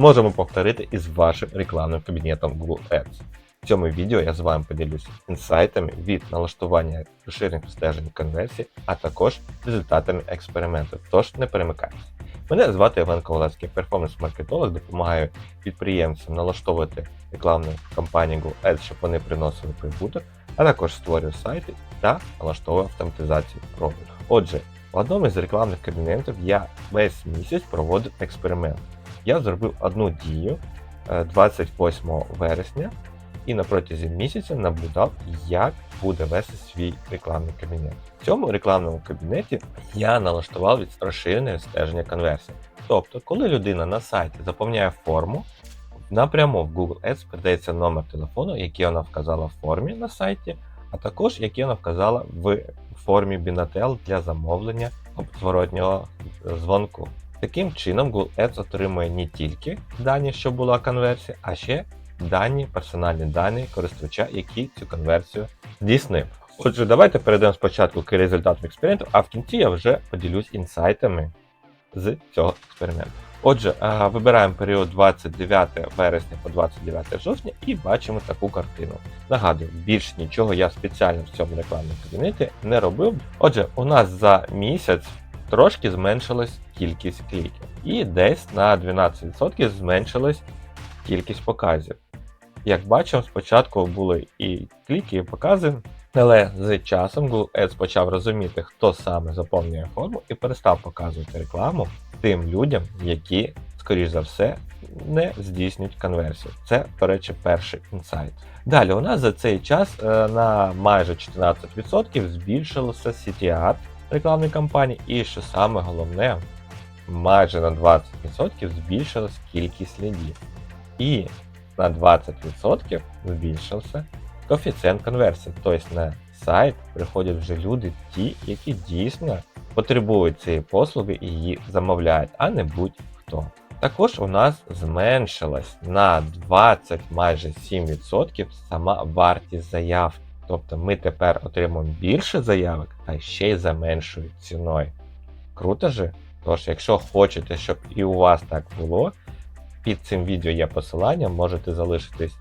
зможемо повторити із вашим рекламним кабінетом Google Ads. В цьому відео я з вами поділюся інсайтами від налаштування розширених стежень конверсій, а також результатами експерименту. Тож не перемикайтеся. Мене звати Іван Ковалевський, перформанс-маркетолог, допомагаю підприємцям налаштовувати рекламну кампанію Google Ads, щоб вони приносили прибуток, а також створюю сайти та налаштовую автоматизацію продажу. Отже, в одному із рекламних кабінетів я весь місяць проводив експеримент. Я зробив одну дію е, 28 вересня і на протязі місяця наблюдав, як буде вести свій рекламний кабінет. В цьому рекламному кабінеті я налаштував від розширене стеження конверсій. Тобто, коли людина на сайті заповняє форму, напряму в Google Ads передається номер телефону, який вона вказала в формі на сайті, а також який вона вказала в формі Binatel для замовлення зворотнього дзвонку. Таким чином, Google Ads отримує не тільки дані, що була конверсія, а ще дані, персональні дані користувача, який цю конверсію здійснив. Отже, давайте перейдемо спочатку к результатам експерименту, а в кінці я вже поділюсь інсайтами з цього експерименту. Отже, вибираємо період 29 вересня по 29 жовтня і бачимо таку картину. Нагадую, більш нічого я спеціально в цьому рекламному кабінеті не робив. Отже, у нас за місяць трошки зменшилась кількість кліків, і десь на 12% зменшилась кількість показів. Як бачимо, спочатку були і кліки, і покази, але з часом Google Ads почав розуміти, хто саме заповнює форму, і перестав показувати рекламу тим людям, які, скоріш за все, не здійснюють конверсію. Це, до речі, перший інсайт. Далі у нас за цей час е, на майже 14% збільшилося CTR рекламної кампанії, і що саме головне, майже на 20% збільшилась кількість лідів. І на 20% збільшився коефіцієнт конверсії. Тобто на сайт приходять вже люди, ті, які дійсно потребують цієї послуги і її замовляють, а не будь-хто. Також у нас зменшилась на 20 майже 7% сама вартість заяв. Тобто ми тепер отримуємо більше заявок та ще й за меншою ціною. Круто же? Тож, якщо хочете, щоб і у вас так було, під цим відео є посилання, можете залишитись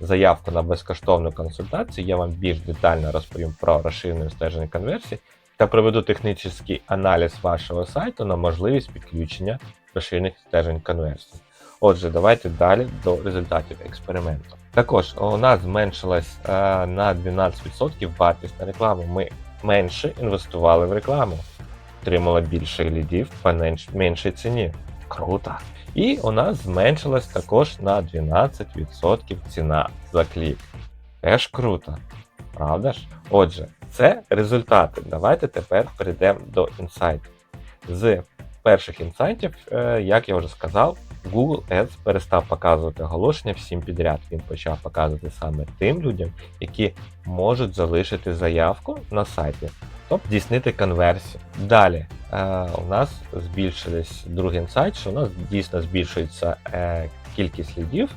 заявку на безкоштовну консультацію. Я вам більш детально розповім про розширене стеження конверсій та проведу технічний аналіз вашого сайту на можливість підключення розширених стежень конверсій. Отже, давайте далі до результатів експерименту. Також у нас зменшилась е, на 12% вартість на рекламу. Ми менше інвестували в рекламу, отримали більше лідів по менш- меншій ціні. Круто! І у нас зменшилась також на 12% ціна за клік. Теж круто, правда ж? Отже, це результати. Давайте тепер перейдемо до інсайтів. З перших інсайтів, е, як я вже сказав, Google Ads перестав показувати оголошення всім підряд. Він почав показувати саме тим людям, які можуть залишити заявку на сайті, тобто здійснити конверсію. Далі е, у нас збільшились другий інсайт, що у нас дійсно збільшується е, кількість лідів.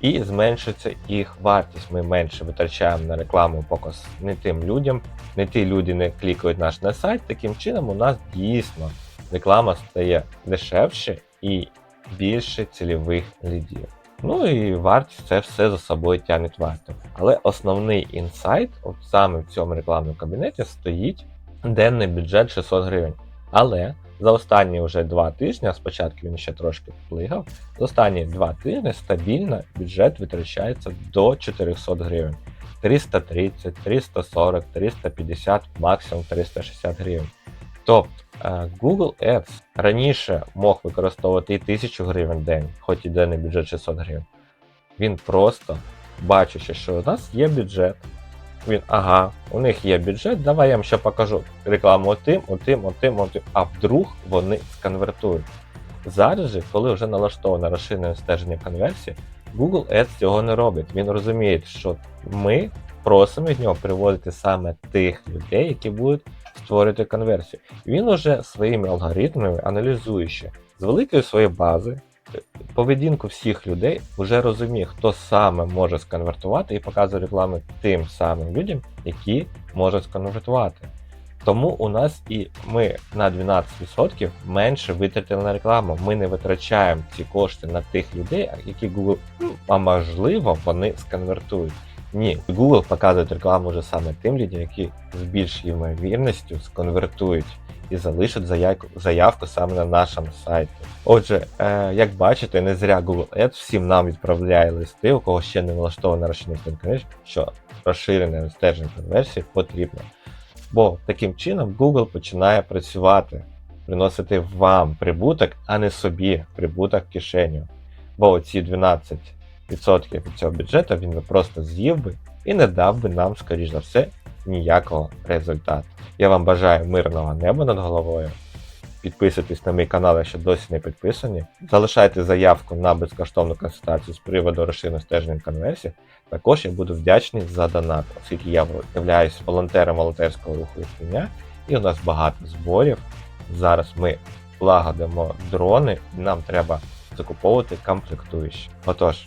І зменшується їх вартість. Ми менше витрачаємо на рекламу показ не тим людям, не ті люди не клікають наш на сайт. Таким чином, у нас дійсно реклама стає дешевше і більше цільових лідів. Ну і вартість це все за собою тягне варто. Але основний інсайт, от саме в цьому рекламному кабінеті, стоїть денний бюджет 600 гривень. Але за останні вже два тижні, а спочатку він ще трошки плигав, за останні два тижні стабільно бюджет витрачається до 400 гривень. 330, 340, 350, максимум 360 гривень. Тобто Google Ads раніше мог використовувати і 1000 гривень в день, хоч і денний бюджет 600 гривень. Він просто, бачачи, що у нас є бюджет, він, ага, у них є бюджет, давай я вам ще покажу рекламу отим, отим, отим, отим, а вдруг вони сконвертують. Зараз же, коли вже налаштоване розширене стеження конверсії, Google Ads цього не робить. Він розуміє, що ми просимо від нього приводити саме тих людей, які будуть створювати конверсію. Він уже своїми алгоритмами, аналізуючи з великої своєї бази, е, поведінку всіх людей, вже розуміє, хто саме може сконвертувати і показує рекламу тим самим людям, які можуть сконвертувати. Тому у нас і ми на 12% менше витратили на рекламу. Ми не витрачаємо ці кошти на тих людей, які Google, ну, а можливо, вони сконвертують. Ні, Google показує рекламу вже саме тим людям, які з більшою ймовірністю сконвертують і залишать заявку, заявку саме на нашому сайті. Отже, е, як бачите, не зря Google Ads всім нам відправляє листи, у кого ще не налаштовано розширений конверсій, що розширене стеження конверсії потрібно. Бо таким чином Google починає працювати, приносити вам прибуток, а не собі прибуток в кишеню. Бо оці 12% від цього бюджету він би просто з'їв би і не дав би нам, скоріш за все, ніякого результату. Я вам бажаю мирного неба над головою. Підписуйтесь на мій канал, якщо досі не підписані. Залишайте заявку на безкоштовну консультацію з приводу розширеного стеження конверсії. Також я буду вдячний за донат, оскільки я являюсь волонтером волонтерського руху «Існя», і у нас багато зборів. Зараз ми лагодимо дрони, і нам треба закуповувати комплектуючі. Отож,